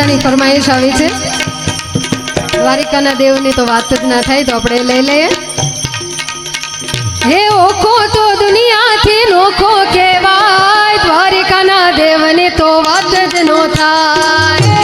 મજાની ફરમાઈશ આવી છે. દ્વારિકાના દેવની તો વાત જ ના થાય તો આપણે લઈ લઈએ. હે ઓખો તો દુનિયાથી નોખો કહેવાય. દ્વારિકાના દેવની તો વાત જ નો થાય.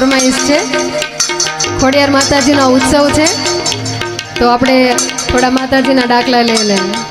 ફરમાઈશ છે. ખોડિયાર માતાજીનો ઉત્સવ છે. તો આપણે થોડા માતાજીના ડાકલા લઈ લઈએ.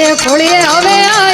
જેને ખોળીએ હવે આય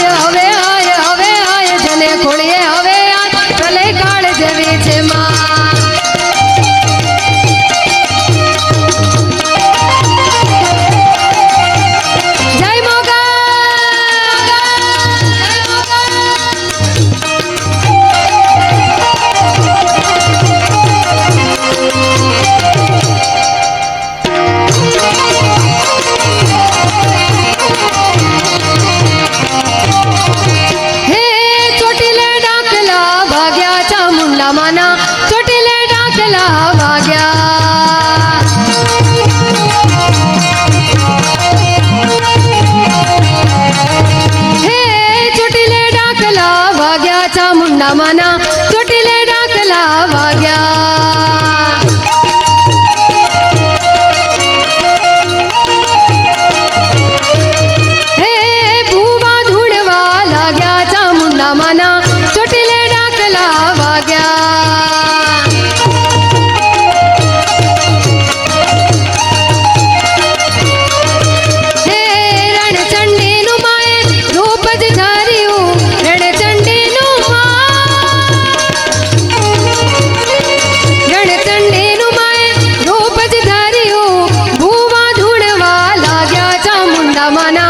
la mano.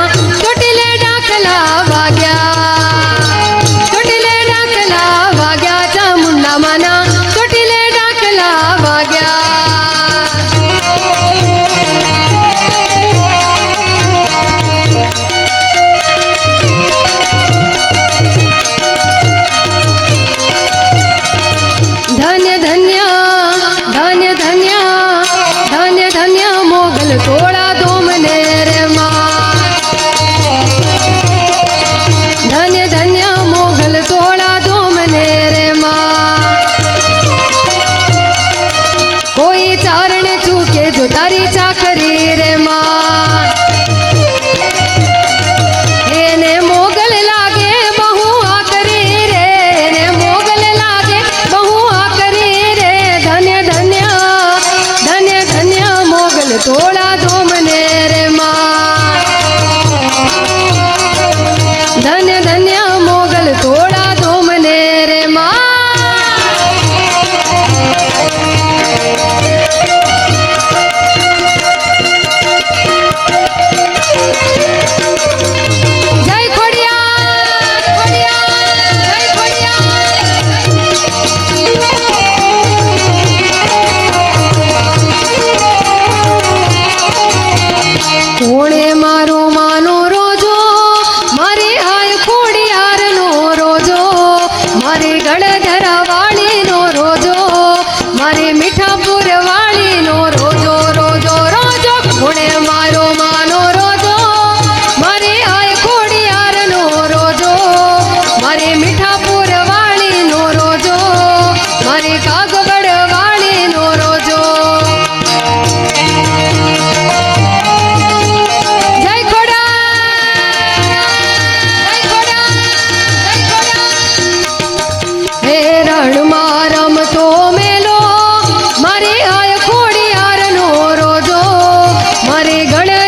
ಹೋಳಿ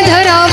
धरा